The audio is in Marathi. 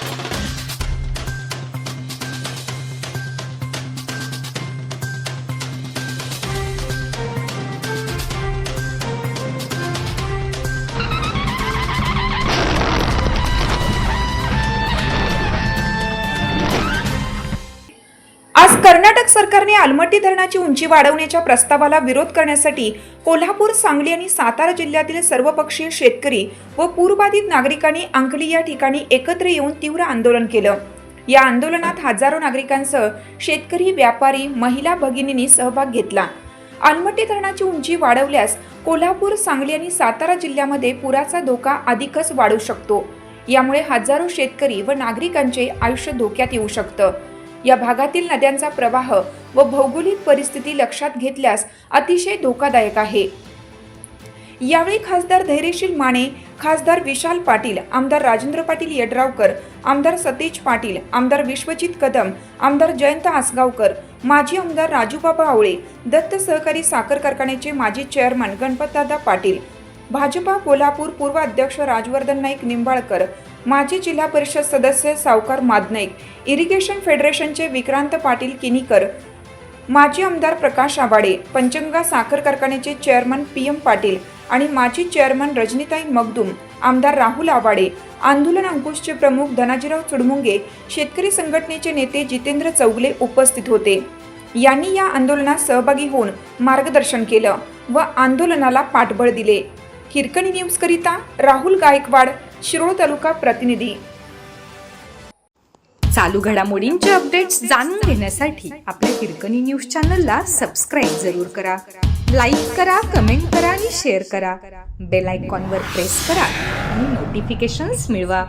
Thank you. कर्नाटक सरकारने आलमट्टी धरणाची उंची वाढवण्याच्या प्रस्तावाला विरोध करण्यासाठी कोल्हापूर सांगली आणि सातारा जिल्ह्यातील सर्वपक्षीय शेतकरी व पूरबाधित नागरिकांनी अंकली या ठिकाणी एकत्र येऊन तीव्र आंदोलन केलं. या आंदोलनात हजारो नागरिकांसह शेतकरी व्यापारी महिला भगिनींनी सहभाग घेतला. आलमट्टी धरणाची उंची वाढवल्यास कोल्हापूर सांगली आणि सातारा जिल्ह्यामध्ये पुराचा धोका अधिकच वाढू शकतो. यामुळे हजारो शेतकरी व नागरिकांचे आयुष्य धोक्यात येऊ शकतं. या भागातील नद्यांचा प्रवाह व भौगोलिक परिस्थिती लक्षात घेतल्यास अतिशय धोकादायक आहे. यावेळी खासदार धैर्यशील माने खासदार विशाल पाटील आमदार राजेंद्र पाटील यड्रावकर आमदार सतेज पाटील आमदार विश्वजित कदम आमदार जयंत आसगावकर माजी आमदार राजूबाबा आवळे दत्त सहकारी साखर कारखान्याचे माजी चेअरमन गणपतदादा पाटील भाजपा कोल्हापूर पूर्व अध्यक्ष राजवर्धन नाईक निंबाळकर माजी जिल्हा परिषद सदस्य सावकार मादनाईक इरिगेशन फेडरेशनचे विक्रांत पाटील किनीकर माजी आमदार प्रकाश आबाडे पंचंगा साखर कारखान्याचे चेअरमन पी एम पाटील आणि माजी चेअरमन रजनीताई मगदूम आमदार राहुल आवाडे आंदोलन अंकुशचे प्रमुख धनाजीराव चुडमुंगे शेतकरी संघटनेचे नेते जितेंद्र चौगले उपस्थित होते. यांनी या आंदोलनात सहभागी होऊन मार्गदर्शन केलं व आंदोलनाला पाठबळ दिले. हिरकणी न्यूजकरिता राहुल गायकवाड शिरोळ तालुका प्रतिनिधी. चालू घडामोडींचे अपडेट्स जाणून घेण्यासाठी आपल्या हिरकणी न्यूज चॅनलला सबस्क्राईब जरूर करा. लाईक करा कमेंट करा आणि शेअर करा. बेल आयकॉनवर प्रेस करा आणि नोटिफिकेशन्स मिळवा.